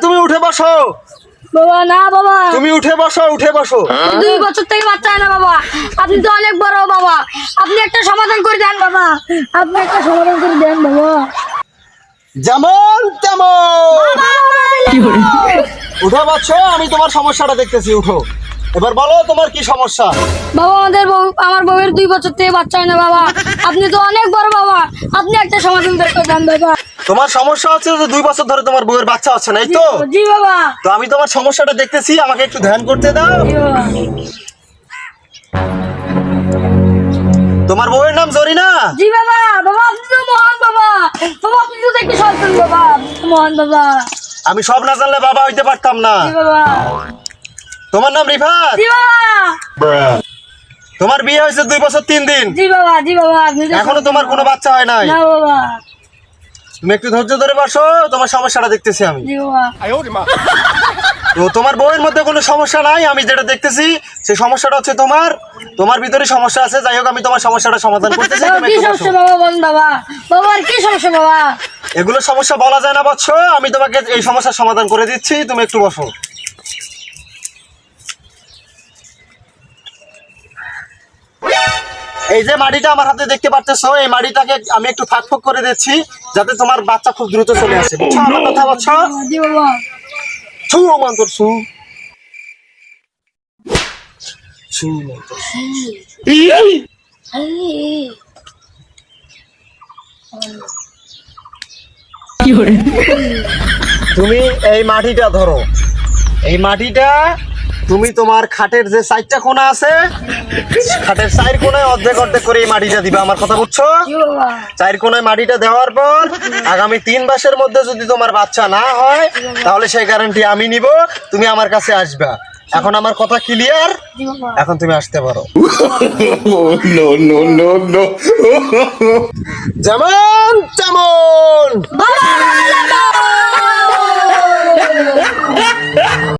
তুমি উঠে বসো। বাবা না বাবা। তুমি উঠে বসো উঠে বসো। দুই বছর থেকে বাচ্চা না বাবা। আপনি তো অনেক বড় বাবা। আপনি একটা সমাধান করে দেন বাবা। আপনি একটা সমাধান করে দেন বাবা। যেমন তেমন। উঠে আমি তোমার সমস্যাটা দেখতেছি উঠো। এবার বলো তোমার কি সমস্যা? বাবা আমাদের বউ আমার বউয়ের দুই বছর থেকে বাচ্চা হয় না বাবা। আপনি তো অনেক বড় বাবা। আপনি একটা সমাধান বের করে দেন বাবা। তোমার সমস্যা হচ্ছে যে দুই বছর ধরে তোমার বউয়ের বাচ্চা হচ্ছে না এই তো? জি বাবা। তো আমি তোমার সমস্যাটা দেখতেছি আমাকে একটু ধ্যান করতে দাও। তোমার বউয়ের নাম জরিনা? জি বাবা বাবা আপনি তো মহান বাবা বাবা আপনি তো দেখতে সন্তান বাবা আপনি তো মহান বাবা। আমি সব না জানলে বাবা হইতে পারতাম না। তোমার নাম রিফাত? তোমার বিয়ে হয়েছে দুই বছর তিন দিন। জি বাবা জি বাবা এখনও তোমার কোনো বাচ্চা হয় নাই? না বাবা। তুমি একটু ধৈর্য ধরে বসো তোমার সমস্যাটা দেখতেছি আমি। জি তো তোমার বউয়ের মধ্যে কোনো সমস্যা নাই আমি যেটা দেখতেছি সেই সমস্যাটা হচ্ছে তোমার। তোমার ভিতরে সমস্যা আছে যাই হোক আমি তোমার সমস্যাটা সমাধান করতেছি কি সমস্যা বাবা বল বাবা? বাবা কি সমস্যা বাবা? এগুলো সমস্যা বলা যায় না বৎস। আমি তোমাকে এই সমস্যার সমাধান করে দিচ্ছি। তুমি একটু বসো। এই যে মাটিটা আমার হাতে দেখতে পারতেছো এই মাটিটাকে আমি একটু ফাঁক ফুক করে দিচ্ছি যাতে তোমার বাচ্চা খুব দ্রুত চলে আসে। বুঝছ আমার কথা বলছো ছু। তুমি এই মাটিটা ধরো। এই মাটিটা তুমি তোমার খাটের যে সাইডটা কোণা আছে খাটের সাইড কোণায় অর্ধেক অর্ধেক করে এই মাটিটা দিবা আমার কথা বুঝছ? চার কোণায় মাটিটা দেওয়ার পর আগামী তিন মাসের মধ্যে যদি তোমার বাচ্চা না হয় তাহলে সেই গ্যারান্টি আমি নিব তুমি আমার কাছে আসবা। এখন আমার কথা ক্লিয়ার এখন তুমি আসতে পারো। যেমন তেমন!